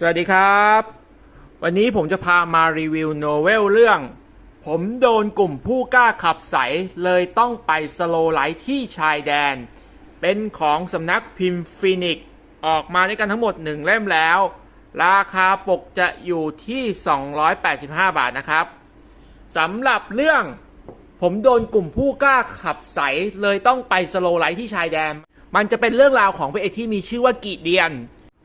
สวัสดีครับ วันนี้ผมจะพามารีวิวโนเวลเรื่อง ผมโดนกลุ่มผู้กล้าขับใส เลยต้องไปสโลไลท์ที่ชายแดน เป็นของสำนักพิมพ์ฟินิกออกมาด้วยกันทั้งหมดหนึ่งเล่มแล้ว ราคาปกจะอยู่ที่ 285 บาทนะครับสำหรับเรื่อง ผมโดนกลุ่มผู้กล้าขับใส เลยต้องไปสโลไลท์ที่ชายแดน มันจะเป็นเรื่องราวของพระเอกที่มีชื่อว่ากีเดียน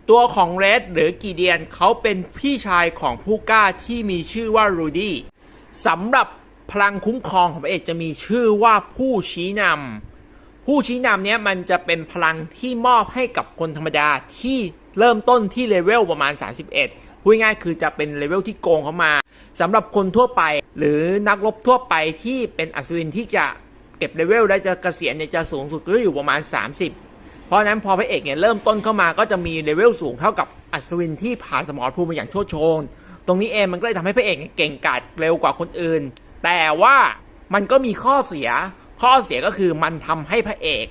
ตัวของเรดหรือกีเดียนเขาเป็นพี่ชายของผู้กล้าที่มีชื่อว่ารูดี้สำหรับพลังคุ้มครองของพระเอกจะมีชื่อว่าผู้ชี้นำผู้ชี้นำเนี้ยมันจะเป็นพลังที่มอบให้กับคนธรรมดาที่เริ่มต้นที่เลเวลประมาณ 31พูดง่ายคือจะเป็นเลเวลที่โกงเข้ามาสำหรับคนทั่วไป หรือนักรบทั่วไปที่เป็นอัศวินที่จะเก็บเลเวลได้จะเกษียณเนี่ยจะสูงสุดก็อยู่ประมาณ 30 เพราะนั้นพอพระเอกเนี่ยเริ่มต้นเข้ามาก็จะมีเลเวลสูงเท่ากับอัศวินที่ผ่านสมรภูมิมาอย่างโชดโชน ตรงนี้เองมันก็เลยทำให้พระเอกเก่งกาจเร็วกว่าคนอื่น แต่ว่ามันก็มีข้อเสีย ข้อเสียก็คือมันทำให้พระเอก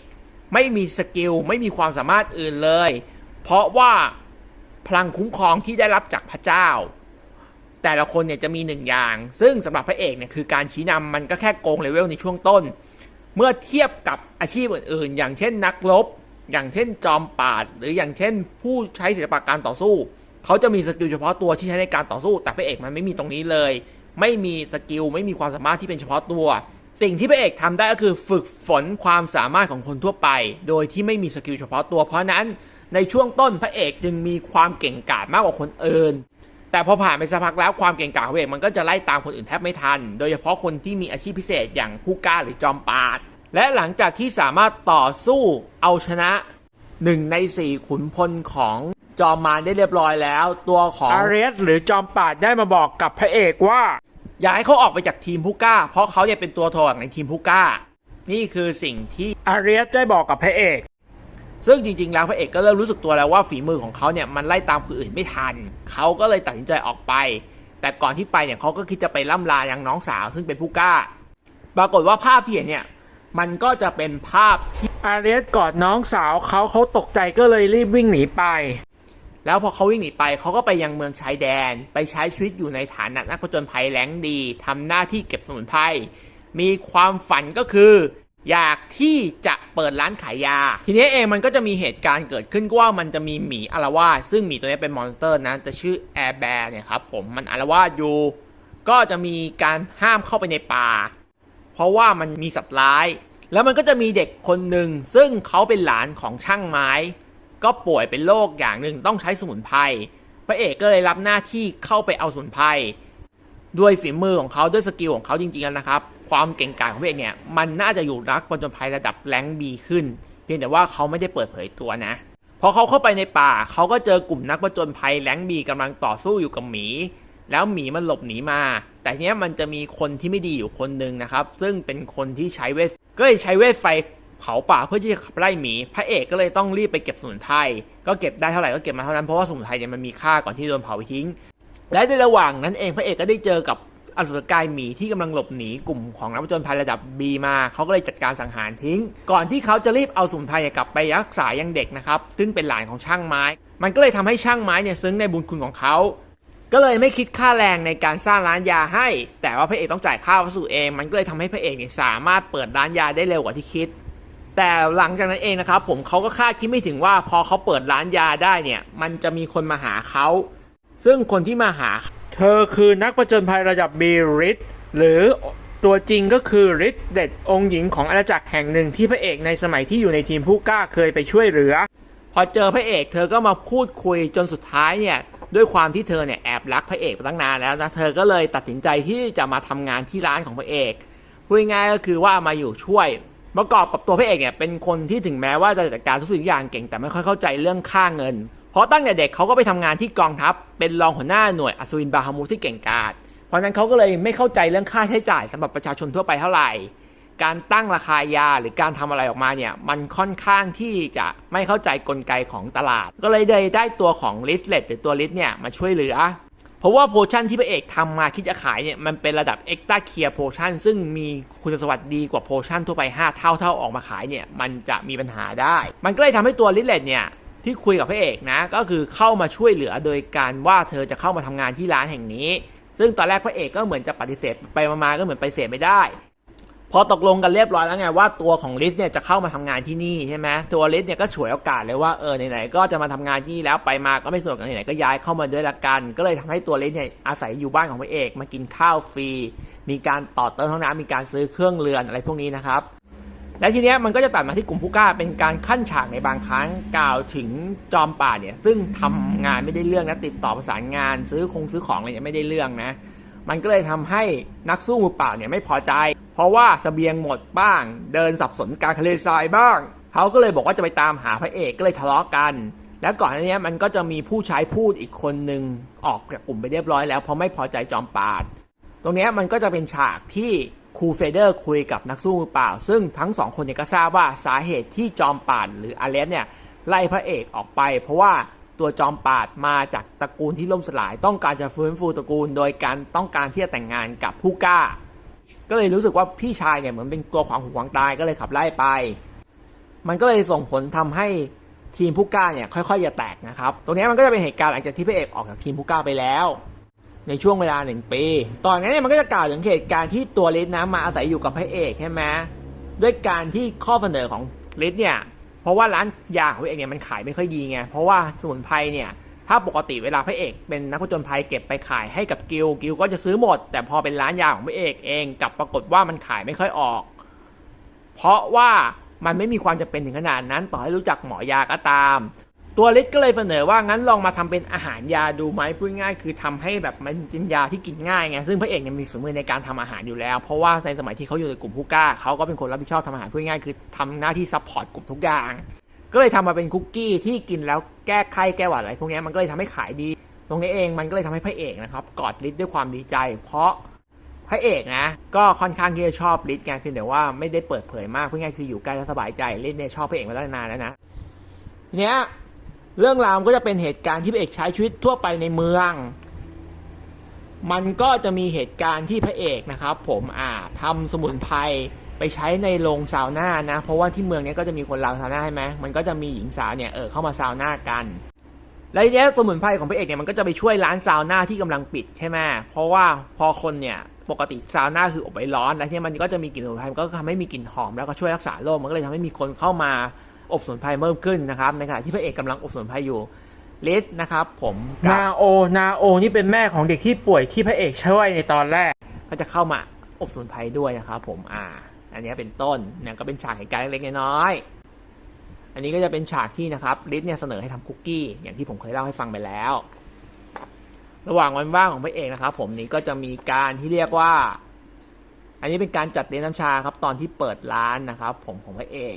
ไม่มีสกิลไม่มีความสามารถอื่นเลย เพราะว่าพลังคุ้มครองที่ได้รับจากพระเจ้า แต่ละคนเนี่ยจะมีหนึ่งอย่าง ซึ่งสำหรับพระเอกเนี่ยคือการชี้นำมันก็แค่โกงเลเวลในช่วงต้น เมื่อเทียบกับอาชีพอื่นๆ อย่างเช่นนักรบ อย่างเช่นจอมปาด หรืออย่างเช่น ผู้ใช้ศิลปะการต่อสู้ เขาจะมีสกิลเฉพาะตัวที่ใช้ในการต่อสู้ แต่พระเอกมันไม่มีตรงนี้เลย ไม่มีสกิลไม่มีความสามารถที่เป็นเฉพาะตัว สิ่งที่พระเอกทำได้ก็คือฝึกฝนความสามารถของคนทั่วไป โดยที่ไม่มีสกิลเฉพาะตัว เพราะนั้นในช่วงต้นพระเอกจึงมีความเก่งกาจมากกว่าคนอื่นแต่พอผ่านไปสักพักแล้วความเก่งกาจของพระเอกมันก็จะไล่ตามคนอื่นแทบไม่ทัน โดยเฉพาะคนที่มีอาชีพพิเศษอย่างผู้กล้าหรือจอมปาด และหลังจากที่สามารถต่อสู้เอาชนะหนึ่งในสี่ขุนพลของจอมมารได้เรียบร้อยแล้ว ตัวของอารีสหรือจอมปราดได้มาบอกกับพระเอกว่า อยากให้เขาออกไปจากทีมผู้กล้า เพราะเขาจะเป็นตัวถ่วงในทีมผู้กล้า นี่คือสิ่งที่อารีสได้บอกกับพระเอก ซึ่งจริงๆ แล้วพระเอกก็เริ่มรู้สึกตัวแล้วว่าฝีมือของเขาเนี่ยมันไล่ตามคนอื่นไม่ทัน เขาก็เลยตัดสินใจออกไป แต่ก่อนที่ไปเนี่ยเขาก็คิดจะไปล่ำลายังน้องสาวซึ่งเป็นผู้กล้า ปรากฏว่าภาพที่เห็นเนี่ย มันก็จะเป็นภาพที่อาเรียสกอดน้องสาวเขาเขาตกใจก็เลยรีบวิ่งหนีไป แล้วพอเขาวิ่งหนีไปเขาก็ไปยังเมืองชายแดน ไปใช้ชีวิตอยู่ในฐานะนักผจญภัยแหลงดีทำหน้าที่เก็บสมุนไพรมีความฝันก็คือ อยากที่จะเปิดร้านขายยา ทีนี้เองมันก็จะมีเหตุการณ์เกิดขึ้นก็ว่ามันจะมีหมีอารวาสซึ่งหมีตัวนี้เป็นมอนสเตอร์นะจะชื่อแอร์แบร์เนี่ยครับผมมันอารวาสอยู่ก็จะมีการห้ามเข้าไปในป่า เพราะว่ามันมีสัตว์ร้าย แล้วมันก็จะมีเด็กคนหนึ่งซึ่งเขาเป็นหลานของช่างไม้ ก็ป่วยเป็นโรคอย่างหนึ่งต้องใช้สมุนไพรพระเอกก็เลยรับหน้าที่เข้าไปเอาสมุนไพรด้วยฝีมือของเขาด้วยสกิลของเขาจริงๆนะครับ ความเก่งกาจของพระเอกเนี่ยมันน่าจะอยู่รักผจญภัยระดับแรงบีขึ้น เพียงแต่ว่าเขาไม่ได้เปิดเผยตัวนะพอเขาเข้าไปในป่าเขาก็เจอกลุ่มนักผจญภัยแรงบีกำลังต่อสู้อยู่กับหมี แล้วหมีมันหลบหนีมา แต่เนี้ยมันจะมีคนที่ไม่ดีอยู่คนหนึ่งนะครับ ซึ่งเป็นคนที่ใช้เวทก็เลยใช้เวทไฟเผาป่าเพื่อที่จะขับไล่หมี พระเอกก็เลยต้องรีบไปเก็บสมุนไพรก็เก็บได้เท่าไหร่ก็เก็บมาเท่านั้นเพราะว่าสมุนไพรเนี่ยมันมีค่าก่อนที่โดนเผาทิ้ง และในระหว่างนั้นเองพระเอกก็ได้เจอกับอสุรกายหมีที่กำลังหลบหนีกลุ่มของนักผจญภัยระดับ B มาเขาก็เลยจัดการสังหารทิ้ง ก่อนที่เขาจะรีบเอาสมุนไพรกลับไปรักษายังเด็กนะครับซึ่งเป็นหลานของช่างไม้ มันก็เลยทำให้ช่างไม้เนี่ยซึ้งในบุญคุณของเขา ก็เลยไม่คิดค่าแรงในการสร้างร้านยาให้ แต่ว่าพระเอกต้องจ่ายค่าวัสดุเอง มันก็เลยทำให้พระเอกเนี่ยสามารถเปิดร้านยาได้เร็วกว่าที่คิด แต่หลังจากนั้นเองนะครับผมเขาก็คาดคิดไม่ถึงว่าพอเขาเปิดร้านยาได้เนี่ย มันจะมีคนมาหาเขา ซึ่งคนที่มาหา เธอคือนักประจนภัยระดับบีริสหรือตัวจริงก็คือริสเด็ดองค์หญิงของอาณาจักรแห่งหนึ่งที่พระเอกในสมัยที่อยู่ในทีมผู้กล้าเคยไปช่วยเหลือ พอเจอพระเอกเธอก็มาพูดคุยจนสุดท้ายเนี่ย ด้วยความที่เธอเนี่ยแอบรักพระเอกมาตั้งนานแล้วนะเธอก็เลยตัดสินใจที่จะมาทำงานที่ร้านของพระเอกพูดง่ายๆก็คือว่ามาอยู่ช่วยประกอบกับตัวพระเอกเนี่ยเป็นคนที่ถึงแม้ว่าจะจัดการทุกสิ่งทุกอย่างเก่งแต่ไม่ค่อยเข้าใจเรื่องค่าเงิน เพราะตั้งแต่เด็กเขาก็ไปทำงานที่กองทัพเป็นรองหัวหน้าหน่วยอัศวินบาฮามูที่เก่งกาจเพราะฉะนั้นเขาก็เลยไม่เข้าใจเรื่องค่าใช้จ่ายสำหรับประชาชนทั่วไปเท่าไหร่ การตั้งราคายาหรือการทำอะไรออกมาเนี่ย มันค่อนข้างที่จะไม่เข้าใจกลไกของตลาด ก็เลยได้ได้ตัวของลิสเลตหรือตัวลิสเนี่ยมาช่วยเหลือ เพราะว่าโพชั่นที่พระเอกทำมาคิดจะขายเนี่ย มันเป็นระดับเอ็กต a าเคียร์โพชั่นซึ่งมีคุณสมบัติดีกว่าโพชั่นทั่วไป 5 เท่าเท่าออกมาขายเนี่ย มันจะมีปัญหาได้ มันก็เลยทำให้ตัวลิสเลตเนี่ยที่คุยกับพระเอกนะ ก็คือเข้ามาช่วยเหลือโดยการว่าเธอจะเข้ามาทำงานที่ร้านแห่งนี้ ซึ่งตอนแรกพระเอกก็เหมือนจะปฏิเสธไปมาๆก็เหมือนไปเสธไม่ได้ พอตกลงกันเรียบร้อยแล้วไงว่าตัวของลิสเนี่ยจะเข้ามาทำงานที่นี่ใช่ไหมตัวลิสเนี่ยก็ฉวยโอกาสเลยว่าเออไหนๆก็จะมาทำงานที่นี่แล้วไปมาก็ไม่สะดวกกันไหนๆก็ย้ายเข้ามาด้วยละกัน ก็เลยทำให้ตัวลิสเนี่ยอาศัยอยู่บ้านของพระเอกมากินข้าวฟรี มีการต่อเติมห้องน้ำมีการซื้อเครื่องเรือนอะไรพวกนี้นะครับและทีเนี้ยมันก็จะตัดมาที่กลุ่มผู้กล้าเป็นการขั้นฉากในบางครั้งกล่าวถึงจอมป่าเนี่ยซึ่งทำงานไม่ได้เรื่องนะติดต่อประสานงานซื้อคงซื้อของอะไรเนี่ยไม่ได้เรื่องนะมันก็เลยทำให้นักสู้มือเปล่าเนี่ยไม่พอใจ เพราะว่าเสบียงหมดบ้าง เดินสับสนกลารทะเลทรายบ้าง เขาก็เลยบอกว่าจะไปตามหาพระเอกก็เลยทะเลาะกัน แล้วก่อนหน้านี้มันก็จะมีผู้ใช้พูดอีกคนหนึ่งออกจากกลุ่มไปเรียบร้อยแล้วเพราะไม่พอใจจอมปาด ตรงเนี้ยมันก็จะเป็นฉากที่ครูเฟเดอร์คุยกับนักสู้มือเปล่า ซึ่งทั้งสองคนเนี่ยก็ทราบว่าสาเหตุที่จอมป่านหรืออเลสเนี่ยไล่พระเอกออกไป เพราะว่าตัวจอมปาดมาจากตระกูลที่ล่มสลาย ต้องการจะฟื้นฟูตระกูล โดยการต้องการที่จะแต่งงานกับผู้กล้า ก็เลยรู้สึกว่าพี่ชายเนี่ยเหมือนเป็นตัวขวางหูขวางตายก็เลยขับไล่ไป มันก็เลยส่งผลทำให้ทีมผู้กล้าเนี่ยค่อยๆจะแตกนะครับ ตรงนี้มันก็จะเป็นเหตุการณ์หลังจากที่พระเอกออกจากทีมผู้กล้าไปแล้ว ในช่วงเวลาหนึ่งปี ตอนนั้นเนี่ยมันก็จะกล่าวถึงเหตุการณ์ที่ตัวเลิศนะมาอาศัยอยู่กับพระเอกใช่ไหมด้วยการที่ข้อเสนอของเลิศเนี่ย เพราะว่าร้านยาของพระเอกเนี่ยมันขายไม่ค่อยดีไง เพราะว่าสมุนไพรเนี่ย ถ้าปกติเวลาพระเอกเป็นนักผจญภัยเก็บไปขายให้กับกิลกิลก็จะซื้อหมด แต่พอเป็นร้านยาของพระเอกเองกลับปรากฏว่ามันขายไม่ค่อยออก เพราะว่ามันไม่มีความจำเป็นถึงขนาดนั้นต่อให้รู้จักหมอยาก็ตาม ตัวลิศก็เลยเสนอว่างั้นลองมาทำเป็นอาหารยาดูไหมพูดง่ายคือทำให้แบบมันเป็นยาที่กินง่ายไงซึ่งพระเอกเนี่ยมีฝีมือในการทำอาหารอยู่แล้ว เพราะว่าในสมัยที่เขาอยู่ในกลุ่มผู้กล้าเขาก็เป็นคนรับผิดชอบทำอาหารพูดง่ายคือทำหน้าที่ซัพพอร์ตกลุ่มทุกอย่างก็เลยทำมาเป็นคุกกี้ที่กินแล้ว แก้ไข้แก้หวัดอะไรพวกนี้มันก็เลยทำให้ขายดี ตรงนี้เองมันก็เลยทำให้พระเอกนะครับกอดลิศด้วยความดีใจ เพราะพระเอกนะ ก็ค่อนข้างที่จะชอบลิศไงเพียงแต่ว่าไม่ได้เปิดเผยมากเพูดง่ายคืออยู่ใกล้แล้วสบายใจลิศเนี่ยชอบพระเอกมาตั้งนานแล้วนะเนี้ยเรื่องราวมันก็จะเป็นเหตุการณ์ที่พระเอกใช้ชีวิตทั่วไปในเมือง มันก็จะมีเหตุการณ์ที่พระเอกนะครับ ผมอ่าทำสมุนไพร ไปใช้ในโรงซาวน่านะ เพราะว่าที่เมืองเนี้ยก็จะมีคนราวซาวน่าใช่ไหมมันก็จะมีหญิงสาวเนี่ยเออเข้ามาซาวน่ากันแล้วทีเนี้ยสมุนไพรของพระเอกเนี่ยมันก็จะไปช่วยร้านซาวน่าที่กำลังปิดใช่ไหมเพราะว่าพอคนเนี่ยปกติซาวน่าคืออบไว้ร้อนแล้วที่มันก็จะมีกลิ่นสมุนไพรมันก็ทำให้มีกลิ่นหอมแล้วก็ช่วยรักษาโรคมันก็เลยทำให้มีคนเข้ามาอบสมุนไพรเพิ่มขึ้นนะครับในขณะที่พระเอกกำลังอบสมุนไพรอยู่เลสนะครับ ผมนาโอนาโอนี่เป็นแม่ของเด็กที่ป่วยที่พระเอกช่วยในตอนแรกก็จะเข้ามาอบสมุนไพรด้วยนะครับผมอ่า อันนี้เป็นต้นเนี่ยก็เป็นฉากเหตุการณ์เล็กๆน้อยๆอันนี้ก็จะเป็นฉากที่นะครับลิสเนี่ยเสนอให้ทำคุกกี้อย่างที่ผมเคยเล่าให้ฟังไปแล้ว ระหว่างวันว่างของพระเอกนะครับ ผมนี้ก็จะมีการที่เรียกว่า อันนี้เป็นการจัดเลี้ยงน้ำชาครับตอนที่เปิดร้านนะครับ ผมของพระเอก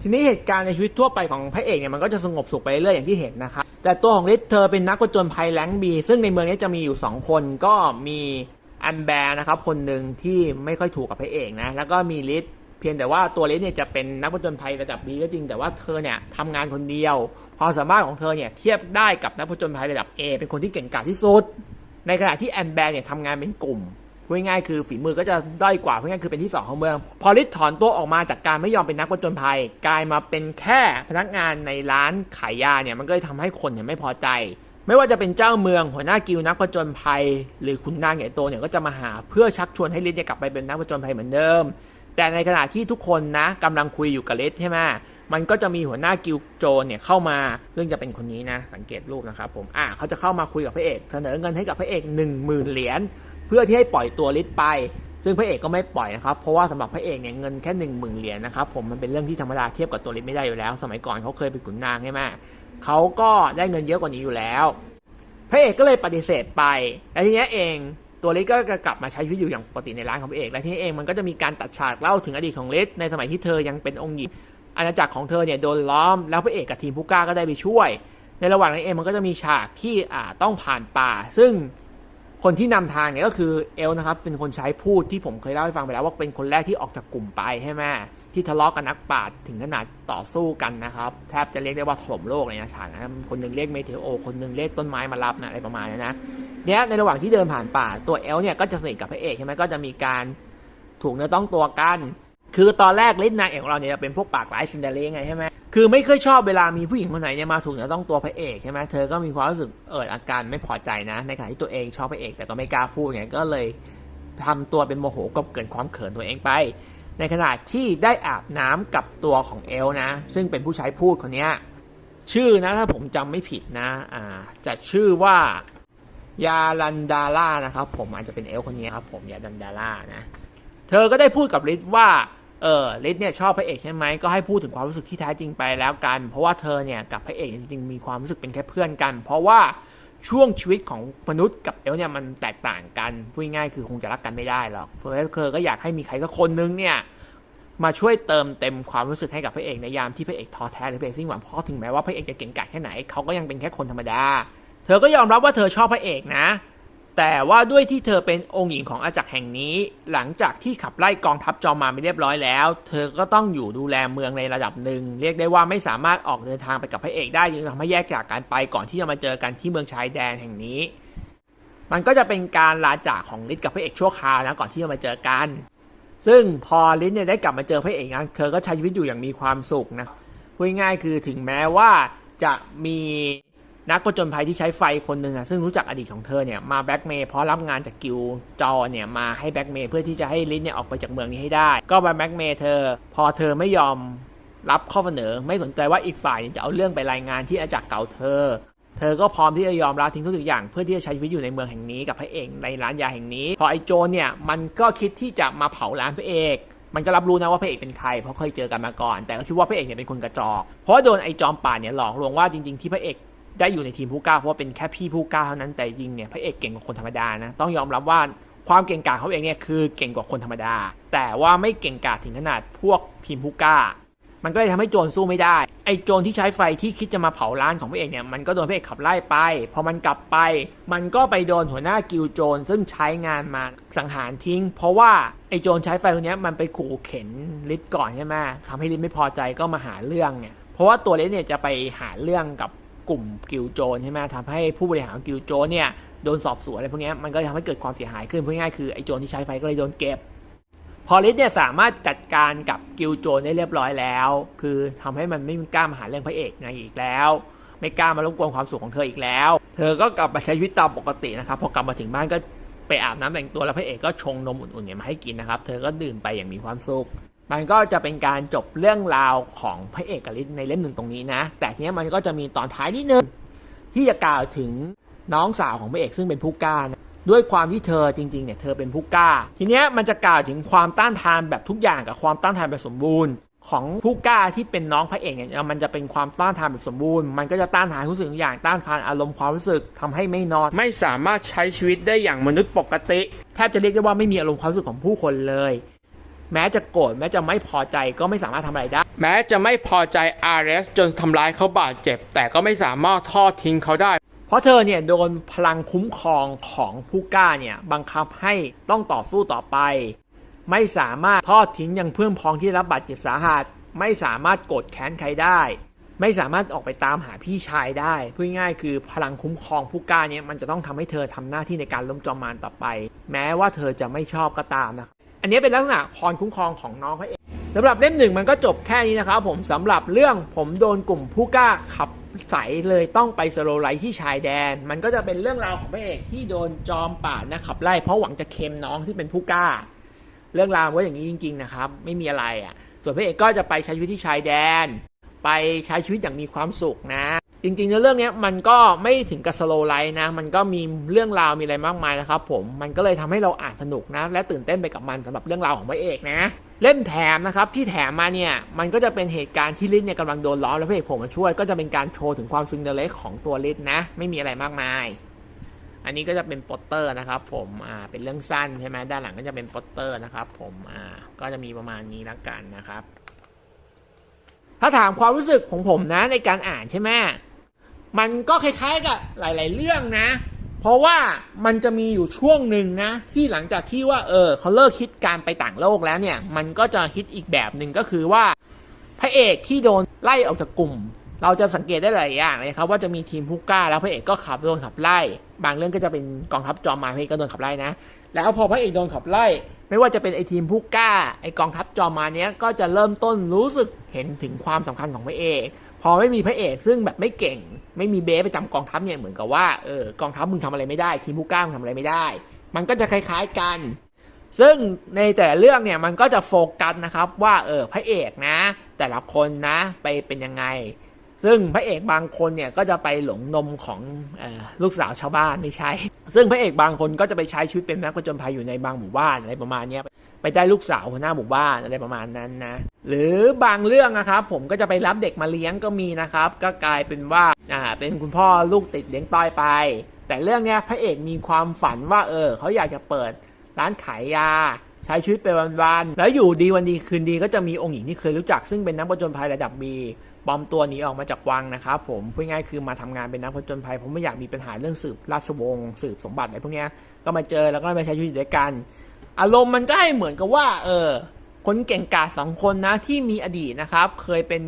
ทีนี้เหตุการณ์ในชีวิตทั่วไปของพระเอกเนี่ยมันก็จะสงบสุขไปเรื่อยอย่างที่เห็นนะครับ แต่ตัวของลิศเธอเป็นนักผจญภัยแรงค์บี ซึ่งในเมืองนี้จะมีอยู่ 2 คนก็มี อันแบร์นะครับคนหนึ่งที่ไม่ค่อยถูกกับพระเอกนะแล้วก็มีลิศเพียงแต่ว่าตัวลิศเนี่ยจะเป็นนักผจญภัยระดับ B ก็จริงแต่ว่าเธอเนี่ยทำงานคนเดียวความสามารถของเธอเนี่ยเทียบได้กับนักผจญภัยระดับ A เป็นคนที่เก่งกาจที่สุด ในขณะที่แอนแบร์เนี่ยทำงานเป็นกลุ่มพูดง่ายๆคือฝีมือก็จะด้อยกว่าพูดง่ายๆคือเป็นที่สองของเมือง พอลิศถอนตัวออกมาจากการไม่ยอมเป็นนักผจญภัย กลายมาเป็นแค่พนักงานในร้านขายยาเนี่ยมันก็เลยทำให้คนเนี่ยไม่พอใจ ไม่ว่าจะเป็นเจ้าเมืองหัวหน้ากิลนักผจญภัย หรือขุนนางใหญ่โตเนี่ยก็จะมาหาเพื่อชักชวนให้ลิศเนี่ยกลับไปเป็นนักผจญภัยเหมือนเดิม แต่ในขณะที่ทุกคนนะกำลังคุยอยู่กับลิศใช่ไหมมันก็จะมีหัวหน้ากิลโจรเนี่ยเข้ามาซึ่งจะเป็นคนนี้นะ สังเกตรูปนะครับผมอ่าเขาจะเข้ามาคุยกับพระเอก เสนอเงินให้กับพระเอก 1 0,000 เหรียญเพื่อที่ให้ปล่อยตัวลิศไป ซึ่งพระเอกก็ไม่ปล่อยนะครับเพราะว่าสำหรับพระเอกเนี่ยเงินแค่หนึ่งหมื่นเหรียญนะครับผมมันเป็นเรื่องที่ธรรมดาเทียบกับตัวลิศไม่ได้อยู่แล้ว สมัยก่อนเขาเคยเป็นขุนนางใช่ไหม เขาก็ได้เงินเยอะกว่านี้อยู่แล้ว พระเอกก็เลยปฏิเสธไปและทีนี้เองตัวลิศก็กลับมาใช้ชีวิตอยู่อย่างปกติในร้านของพระเอก และทีนี้เองมันก็จะมีการตัดฉากเล่าถึงอดีตของลิศในสมัยที่เธอยังเป็นองค์หญิงอาณาจักรของเธอเนี่ยโดนล้อม แล้วพระเอกกับทีมผู้กล้าก็ได้ไปช่วย ในระหว่างนั้นเองมันก็จะมีฉากที่อ่าต้องผ่านป่า ซึ่งคนที่นำทางเนี่ยก็คือเอลนะครับเป็นคนใช้พูดที่ผมเคยเล่าให้ฟังไปแล้วว่าเป็นคนแรกที่ออกจากกลุ่มไปใช่ไหม ที่ทะเลาะกับนักปราชญ์ถึงขนาดต่อสู้กันนะครับ แทบจะเรียกได้ว่าถล่มโลกเลยนะฉากนะคนหนึ่งเรียกเมเทโอ คนหนึ่งเรียกต้นไม้มารับนะอะไรประมาณนี้นะเนี้ยในระหว่างที่เดินผ่านป่าตัวเอลเนี่ยก็จะสนิทกับพระเอกใช่ไหมก็จะมีการถูกเนื้อต้องตัวกัน คือตอนแรกลิศนางเอกของเราเนี่ยจะเป็นพวกปากร้ายซินเดอเรลล่าไงใช่ไหมคือไม่เคยชอบเวลามีผู้หญิงคนไหนเนี่ยมาถูกเนื้อต้องตัวพระเอกใช่ไหมเธอก็มีความรู้สึกเอออาการไม่พอใจนะ ในขณะที่ตัวเองชอบพระเอกแต่ก็ไม่กล้าพูดไงก็เลยทำตัวเป็นโมโหกบเกินความเขินตัวเองไป ในขณะที่ได้อาบน้ำกับตัวของเอลนะ ซึ่งเป็นผู้ใช้พูดคนนี้ชื่อนะถ้าผมจำไม่ผิดนะอ่าจะชื่อว่ายาลันดาล่านะครับ ผมอาจจะเป็นเอลคนนี้ครับผมยาลันดาล่านะเธอก็ได้พูดกับลิศว่าเออลิศเนี่ยชอบพระเอกใช่ไหมก็ให้พูดถึงความรู้สึกที่แท้จริงไปแล้วกัน เพราะว่าเธอเนี่ยกับพระเอกจริงๆมีความรู้สึกเป็นแค่เพื่อนกัน เพราะว่า ช่วงชีวิตของมนุษย์กับเอลเนี่ยมันแตกต่างกันพูดง่ายคือคงจะรักกันไม่ได้หรอกเพราะฉะนั้นเธอก็อยากให้มีใครสักคนนึงเนี่ยมาช่วยเติมเต็มความรู้สึกให้กับพระเอกในยามที่พระเอกท้อแท้หรือพระเอกสิ้นหวังเพราะถึงแม้ว่าพระเอกจะเก่งกาจแค่ไหนเขาก็ยังเป็นแค่คนธรรมดา เธอก็ยอมรับว่าเธอชอบพระเอกนะ แต่ว่าด้วยที่เธอเป็นองค์หญิงของอาจักรแห่งนี้ หลังจากที่ขับไล่กองทัพจอมมารไปเรียบร้อยแล้ว เธอก็ต้องอยู่ดูแลเมืองในระดับหนึ่ง เรียกได้ว่าไม่สามารถออกเดินทางไปกับพระเอกได้จึงทำให้แยกจากกันไปก่อนที่จะมาเจอกันที่เมืองชายแดนแห่งนี้ มันก็จะเป็นการลาจากของลิศกับพระเอกชั่วคราวนะก่อนที่จะมาเจอกัน ซึ่งพอลิศเนี่ยได้กลับมาเจอพระเอกนะเธอก็ใช้ชีวิตอยู่อย่างมีความสุขนะพูดง่ายคือถึงแม้ว่าจะมี นักประจนภัยที่ใช้ไฟคนหนึ่งอะซึ่งรู้จักอดีตของเธอเนี่ยมาแบ็กเมย์เพราะรับงานจากกิลจอเนี่ยมาให้แบ็กเมย์เพื่อที่จะให้ลิศเนี่ยออกไปจากเมืองนี้ให้ได้ ก็มาแบ็กเมย์เธอ พอเธอไม่ยอมรับข้อเสนอ ไม่สนใจว่าอีกฝ่ายจะเอาเรื่องไปรายงานที่อาจักรเก่าเธอ เธอก็พร้อมที่จะยอมรับทิ้งทุกอย่างเพื่อที่จะใช้ชีวิตอยู่ในเมืองแห่งนี้กับพระเอกในร้านยาแห่งนี้ พอไอ้โจเนี่ยมันก็คิดที่จะมาเผาร้านพระเอกมันก็รับรู้นะว่าพระเอกเป็นใครเพราะเคยเจอกันมาก่อน แต่ก็คิดว่าพระเอกเนี่ยเป็นคนกระจอกเพราะโดนไอ้จอมป่าเนี่ยหลอกลวงว่าจริงๆที่พระเอก ได้อยู่ในทีมผู้กล้าเพราะว่าเป็นแค่พี่ผู้กล้าเท่านั้นแต่จริงเนี่ยพระเอกเก่งกว่าคนธรรมดานะต้องยอมรับว่าความเก่งกาจเขาเองเนี่ยคือเก่งกว่าคนธรรมดา แต่ว่าไม่เก่งกาจถึงขนาดพวกทีมผู้กล้า มันก็เลยทำให้โจรสู้ไม่ได้ไอ้โจรที่ใช้ไฟที่คิดจะมาเผาร้านของพระเอกเนี่ยมันก็โดนพระเอกขับไล่ไปพอมันกลับไป มันก็ไปโดนหัวหน้ากิลโจรซึ่งใช้งานมาสังหารทิ้ง เพราะว่าไอ้โจรใช้ไฟคนเนี้ยมันไปขู่เข็นลิศก่อนใช่ไหมทำให้ลิศไม่พอใจก็มาหาเรื่องเนี่ยเพราะว่าตัวลิศเนี่ยจะไปหาเรื่องกับ กลุ่มกิลโจรใช่ไหมทำให้ผู้บริหารกิลโจรเนี่ยโดนสอบสวนอะไรพวกนี้มันก็ทำให้เกิดความเสียหายขึ้นพูดง่ายคือไอ้โจรที่ใช้ไฟก็เลยโดนเก็บ พอลิสเนี่ยสามารถจัดการกับกิลโจนได้เรียบร้อยแล้ว คือทำให้มันไม่กล้ามาหาเรื่องพระเอกนางอีกแล้ว ไม่กล้ามารบกวนความสุขของเธออีกแล้ว เธอก็กลับมาใช้ชีวิตตามปกตินะครับพอกลับมาถึงบ้านก็ไปอาบน้ำแต่งตัวแล้วพระเอกก็ชงนมอุ่นๆเนี่ยมาให้กินนะครับ เธอก็ดื่มไปอย่างมีความสุข มันก็จะเป็นการจบเรื่องราวของพระเอกกับลิศในเล่มหนึ่งตรงนี้นะ แต่ทีเนี้ยมันก็จะมีตอนท้ายนิดนึงที่จะกล่าวถึงน้องสาวของพระเอกซึ่งเป็นผู้กล้านะด้วยความที่เธอจริงๆเนี่ยเธอเป็นผู้กล้า ทีเนี้ยมันจะกล่าวถึงความต้านทานแบบทุกอย่างกับความต้านทานแบบสมบูรณ์ของผู้กล้าที่เป็นน้องพระเอกเนี่ยมันจะเป็นความต้านทานแบบสมบูรณ์ มันก็จะต้านทานทุกสิ่งทุกอย่างต้านทานอารมณ์ความรู้สึกทำให้ไม่นอน ไม่สามารถใช้ชีวิตได้อย่างมนุษย์ปกติแทบจะเรียกได้ว่าไม่มีอารมณ์ความรู้สึกของผู้คนเลย แม้จะโกรธแม้จะไม่พอใจก็ไม่สามารถทำอะไรได้ แม้จะไม่พอใจอาร์เรสจนทำร้ายเขาบาดเจ็บ แต่ก็ไม่สามารถทอดทิ้งเขาได้ เพราะเธอเนี่ยโดนพลังคุ้มครองของผู้กล้าเนี่ยบังคับให้ต้องต่อสู้ต่อไป ไม่สามารถทอดทิ้งยังเพื่อนพ้องที่รับบาดเจ็บสาหัส ไม่สามารถโกรธแค้นใครได้ ไม่สามารถออกไปตามหาพี่ชายได้พูดง่ายๆคือพลังคุ้มครองผู้กล้าเนี่ยมันจะต้องทำให้เธอทำหน้าที่ในการล้มจอมมารต่อไป แม้ว่าเธอจะไม่ชอบก็ตามนะครับ อันนี้เป็นลักษณะพรคุ้มครองของน้องเขาเองสำหรับเล่มหนึ่งมันก็จบแค่นี้นะครับผมสำหรับเรื่องผมโดนกลุ่มผู้กล้าขับใสเลยต้องไปสโลไลท์ที่ชายแดน มันก็จะเป็นเรื่องราวของพระเอกที่โดนจอมป่านะขับไล่เพราะหวังจะเค็มน้องที่เป็นผู้กล้า เรื่องราวก็อย่างนี้จริง ๆ นะครับ ไม่มีอะไรอะ ส่วนพระเอกก็จะไปใช้ชีวิตที่ชายแดน ไปใช้ชีวิตอย่างมีความสุขนะ จริงๆในเรื่องนี้มันก็ไม่ถึงกับสโลไลท์นะ มันก็มีเรื่องราวมีอะไรมากมายนะครับผมมันก็เลยทำให้เราอ่านสนุกนะ และตื่นเต้นไปกับมันสำหรับเรื่องราวของพระเอกนะ เล่มแถมนะครับที่แถมมาเนี่ยมันก็จะเป็นเหตุการณ์ที่ลิศเนี่ยกำลังโดนล้อแล้วพระเอกผมมาช่วยก็จะเป็นการโชว์ถึงความซึ้งเดเล็กของตัวลิศนะ ไม่มีอะไรมากมาย อันนี้ก็จะเป็นโปสเตอร์นะครับ ผมอ่าเป็นเรื่องสั้นใช่ไหมด้านหลังก็จะเป็นโปสเตอร์นะครับ ผมอ่าก็จะมีประมาณนี้แล้วกันนะครับถ้าถามความรู้สึกของผมนะในการอ่านใช่ไหม มันก็คล้ายๆกับหลาย ๆ เรื่องนะ เพราะว่ามันจะมีอยู่ช่วงหนึ่งนะ ที่หลังจากที่ว่าเออเขาเลิกคิดการไปต่างโลกแล้วเนี่ย มันก็จะฮิตอีกแบบหนึ่งก็คือว่า พระเอกที่โดนไล่ออกจากกลุ่ม เราจะสังเกตได้หลายอย่างเลยครับ ว่าจะมีทีมผู้กล้า แล้วพระเอกก็ขับโดนขับไล่ บางเรื่องก็จะเป็นกองทัพจอมมารพระเอกก็โดนขับไล่นะ แล้วพอพระเอกโดนขับไล่ ไม่ว่าจะเป็นไอทีมผู้กล้าไอกองทัพจอมมารเนี้ยก็จะเริ่มต้นรู้สึกเห็นถึงความสำคัญของพระเอก พอไม่มีพระเอกซึ่งแบบไม่เก่ง ไม่มีเบสประจำกองทัพเนี่ยเหมือนกับว่าเออกองทัพมึงทำอะไรไม่ได้ ทีมผู้กล้ามึงทำอะไรไม่ได้ มันก็จะคล้าย ๆกัน ซึ่งในแต่เรื่องเนี่ยมันก็จะโฟกัสนะครับว่าเออพระเอกนะ แต่ละคนนะไปเป็นยังไง ซึ่งพระเอกบางคนเนี่ยก็จะไปหลงนมของออลูกสาวชาวบ้านไม่ใช่ ซึ่งพระเอกบางคนก็จะไปใช้ชีวิตเป็นนักผจญภัยอยู่ในบางหมู่บ้านอะไรประมาณเนี้ย ไปได้ลูกสาวหัวหน้าหมู่บ้านอะไรประมาณนั้นนะ หรือบางเรื่องนะครับผมก็จะไปรับเด็กมาเลี้ยงก็มีนะครับ ก็กลายเป็นว่าอ่าเป็นคุณพ่อลูกติดเลี้ยงต้อยไป แต่เรื่องเนี้ยพระเอกมีความฝันว่าเออเขาอยากจะเปิดร้านขายยาใช้ชีวิตไปวันๆ แล้วอยู่ดีวันดีคืนดีก็จะมีองค์หญิงที่เคยรู้จักซึ่งเป็นนักผจญภัยระดับบีปลอมตัวหนีออกมาจากวังนะครับผมพูดง่ายคือมาทำงานเป็นนักผจญภัยผมไม่อยากมีปัญหาเรื่องสืบราชวงศ์สืบสมบัติอะไรพวกนี้ก็มาเจอแล้วก็มาใช้ชีวิตด้วยกัน อารมณ์มันก็ให้เหมือนกับว่า เออ คนเก่งกาจสองคนนะที่มีอดีตนะครับ เคยเป็น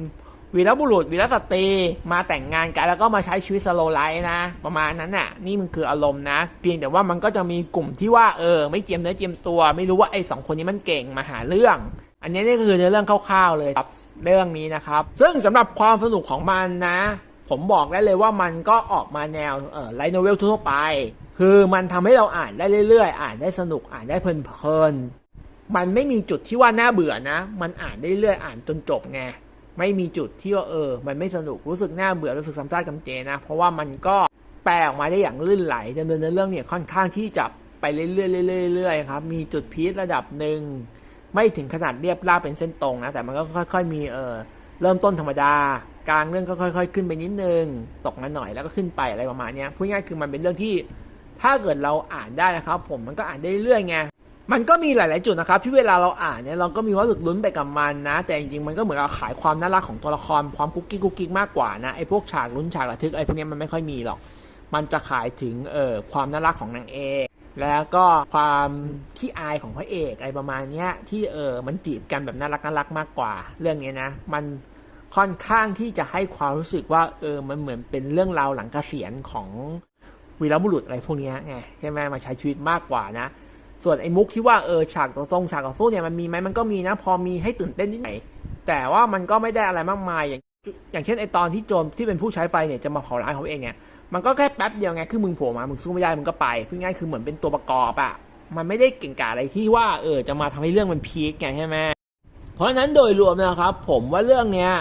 วีรบุรุษวีรสตรีมาแต่งงานกันแล้วก็มาใช้ชีวิตสโลไลฟ์นะ ประมาณนั้นน่ะ นี่มันคืออารมณ์นะ เพียงแต่ว่ามันก็จะมีกลุ่มที่ว่าเออ ไม่เจียมเนื้อเจียมตัว ไม่รู้ว่าไอ้สองคนนี้มันเก่งมาหาเรื่อง อันนี้นี่คือในเรื่องคร่าวๆเลยครับเรื่องนี้นะครับ ซึ่งสำหรับความสนุกของมันนะ ผมบอกได้เลยว่ามันก็ออกมาแนวเออไลท์โนเวลทั่วไป คือมันทำให้เราอ่านได้เรื่อยๆ อ่านได้สนุกอ่านได้เพลินๆมันไม่มีจุดที่ว่าน่าเบื่อนะ มันอ่านได้เรื่อยๆอ่านจนจบไงไม่มีจุดที่ว่าเออ มันไม่สนุกรู้สึกน่าเบื่อรู้สึกซ้ำซากจำเจนะ เพราะว่ามันก็แปลออกมาได้อย่างลื่นไหลดำเนินเรื่องเนี่ยค่อนข้างที่จะไปเรื่อยๆเรื่อยๆครับมีจุดพีคระดับหนึ่งไม่ถึงขนาดเรียบราบเป็นเส้นตรงนะแต่มันก็ค่อย ๆ มีเออเริ่มต้นธรรมดา กลางเรื่องก็ค่อย ๆ ขึ้นไปนิดนึงตกมาหน่อยแล้วก็ขึ้นไปอะไรประมาณนี้พูดง่ายคือมันเป็นเรื่องที่ถ้าเกิดเราอ่านได้นะครับ ผมมันก็อ่านได้เรื่อยไงมันก็มีหลาย ๆ จุดนะครับ ที่เวลาเราอ่านเนี่ยเราก็มีความรู้สึกลุ้นไปกับมันนะ แต่จริง ๆ มันก็เหมือนเราขายความน่ารักของตัวละครความกุ๊กกิ๊กกุ๊กกิ๊กมากกว่านะไอ้พวกฉากลุ้นฉากระทึกไอ้พวกนี้มันไม่ค่อยมีหรอก มันจะขายถึงเอ่อความน่ารักของนางเอกแล้วก็ความขี้อายของพระเอกอะไรประมาณเนี้ยที่เออมันจีบกันแบบน่ารักน่ารักมากกว่า เรื่องเนี้ยนะ มัน ค่อนข้างที่จะให้ความรู้สึกว่า เออมันเหมือนเป็นเรื่องราวหลังเกษียณของวีรบุรุษอะไรพวกนี้ไงใช่ไหมมาใช้ชีวิตมากกว่านะ ส่วนไอ้มุกที่ว่าเออฉากต่อตรงฉากต่อสู้เนี่ยมันมีไหมมันก็มีนะ พอมีให้ตื่นเต้นนิดหน่อยแต่ว่ามันก็ไม่ได้อะไรมากมายอย่างอย่างเช่นไอตอนที่โจรที่เป็นผู้ใช้ไฟเนี่ยจะมาเผาร้านเขาเองเนี่ยมันก็แค่แป๊บเดียวไงคือมึงโผล่มามึงสู้ไม่ได้มึงก็ไปพูดง่ายคือเหมือนเป็นตัวประกอบอะมันไม่ได้เก่งกาอะไรที่ว่าเออจะมาทำให้เรื่องมันพีคไงใช่ไหมเพราะฉะนั้นโดยรวมนะครับ ผมว่าเรื่องเนี้ย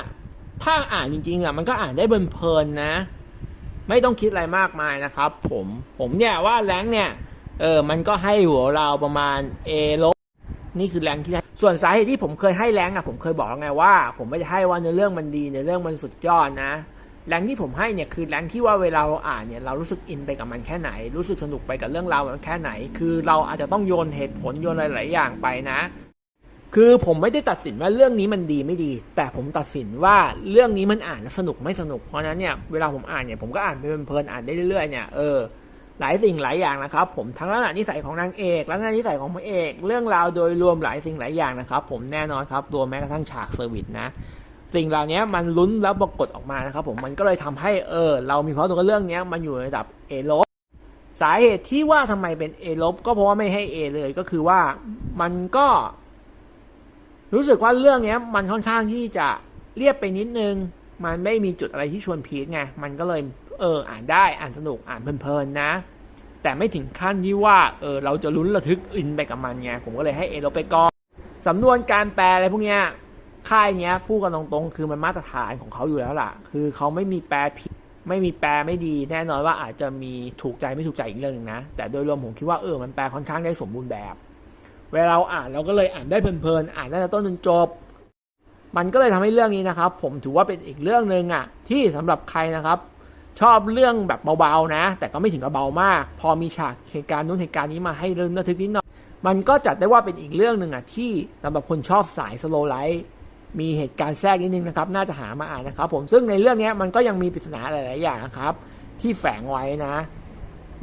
ถ้าอ่านจริงๆอะมันก็อ่านได้เพลินๆนะ ไม่ต้องคิดอะไรมากมายนะครับ ผมผมเนี่ยว่าแรงเนี่ยเออมันก็ให้หัวเราประมาณ A ลบนี่คือแรงที่ส่วนสาเหตุที่ผมเคยให้แรงอะผมเคยบอกแล้วไงว่า ผมไม่ได้ให้ว่าในเรื่องมันดีในเรื่องมันสุดยอดนะแรงที่ผมให้เนี่ยคือแรงที่ว่าเวลาเราอ่านเนี่ยเรารู้สึกอินไปกับมันแค่ไหน รู้สึกสนุกไปกับเรื่องราวมันแค่ไหน คือเราอาจจะต้องโยนเหตุผลโยนหลายๆอย่างไปนะ คือผมไม่ได้ตัดสินว่าเรื่องนี้มันดีไม่ดี แต่ผมตัดสินว่าเรื่องนี้มันอ่านสนุกไม่สนุก เพราะนั้นเนี่ยเวลาผมอ่านเนี่ยผมก็อ่านไปเพลินๆอ่านได้เรื่อยๆเนี่ยเออหลายสิ่งหลายอย่างนะครับ ผมทั้งลักษณะนิสัยของนางเอกลักษณะนิสัยของพระเอก เรื่องราวโดยรวมหลายสิ่งหลายอย่างนะครับ ผมแน่นอนครับรวแม้กระทั่งฉากเซอร์วิสนะสิ่งเหล่านี้มันลุ้นแล้วปรากฏออกมานะครับผมมันก็เลยทำให้เออเรามีความรู้กว่าเรื่องนี้มันอยู่ในระดับเอลบสาเหตุที่ว่าทำไมเป็นเอลบก็เพราะว่าไม่ให้เอเลยก็คือว่ามันก็ รู้สึกว่าเรื่องเนี้ยมันค่อนข้างที่จะเรียบไปนิดนึง มันไม่มีจุดอะไรที่ชวนพีคไง มันก็เลยเอออ่านได้อ่านสนุกอ่านเพลินๆนะ แต่ไม่ถึงขั้นที่ว่าเออเราจะลุ้นระทึกอินไปกับมันไงผมก็เลยให้เอลบไปก่อนสำนวนการแปลอะไรพวกเนี้ยค่ายเนี้ยพูดกันตรงๆ คือมันมาตรฐานของเขาอยู่แล้วล่ะ คือเขาไม่มีแปลผิดไม่มีแปลไม่ดี แน่นอนว่าอาจจะมีถูกใจไม่ถูกใจอีกเรื่องหนึงนะ แต่โดยรวมผมคิดว่าเออมันแปลค่อนข้างได้สมบูรณ์แบบ เวลาเราอ่านเราก็เลยอ่านได้เพลินๆอ่านได้ตั้งแต่ต้นจนจบ มันก็เลยทำให้เรื่องนี้นะครับ ผมถือว่าเป็นอีกเรื่องหนึ่งอะที่สำหรับใครนะครับ ชอบเรื่องแบบเบาๆนะ แต่ก็ไม่ถึงกับเบามาก พอมีฉากเหตุการณ์นู้นเหตุการณ์นี้มาให้เรื่องระทึกนิดหน่อยมันก็จัดได้ว่าเป็นอีกเรื่องหนึ่งอะที่สำหรับคนชอบสายสโลไลท์มีเหตุการณ์แทรกนิดนึงนะครับ น่าจะหามาอ่านนะครับ ผมซึ่งในเรื่องนี้มันก็ยังมีปริศนาหลาย ๆ อย่างนะครับ ที่แฝงไว้นะ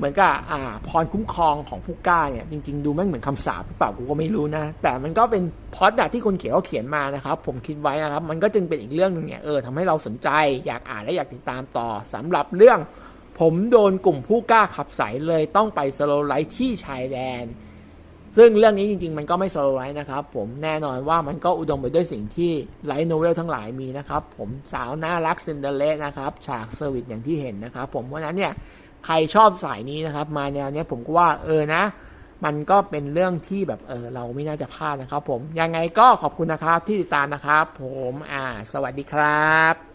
เหมือนกับอ่าพรคุ้มครองของผู้กล้าเนี่ยจริง ๆ ดูแม่งเหมือนคำสาปหรือเปล่ากูก็ไม่รู้นะ แต่มันก็เป็นพอดอะที่คนเขียนเขาเขียนมานะครับ ผมคิดไว้นะครับ มันก็จึงเป็นอีกเรื่องหนึงเนี่ยเออทำให้เราสนใจอยากอ่านและอยากติดตามต่อสำหรับเรื่อง ผมโดนกลุ่มผู้กล้าขับใสเลยต้องไปสโลไลท์ที่ชายแดนซึ่งเรื่องนี้จริงๆ มันก็ไม่สโลไลท์นะครับ ผมแน่นอนว่ามันก็อุดมไปด้วยสิ่งที่ไลท์โนเวลทั้งหลายมีนะครับ ผมสาวน่ารักซินเดอเรสนะครับฉากเซอร์วิสอย่างที่เห็นนะครับ ผมเพราะฉะนั้นเนี่ย ใครชอบสายนี้นะครับ มาแนวเนี้ยผมก็ว่าเออนะ มันก็เป็นเรื่องที่แบบเออเราไม่น่าจะพลาดนะครับ ผมยังไงก็ขอบคุณนะครับที่ติดตามนะครับ ผมอ่า สวัสดีครับ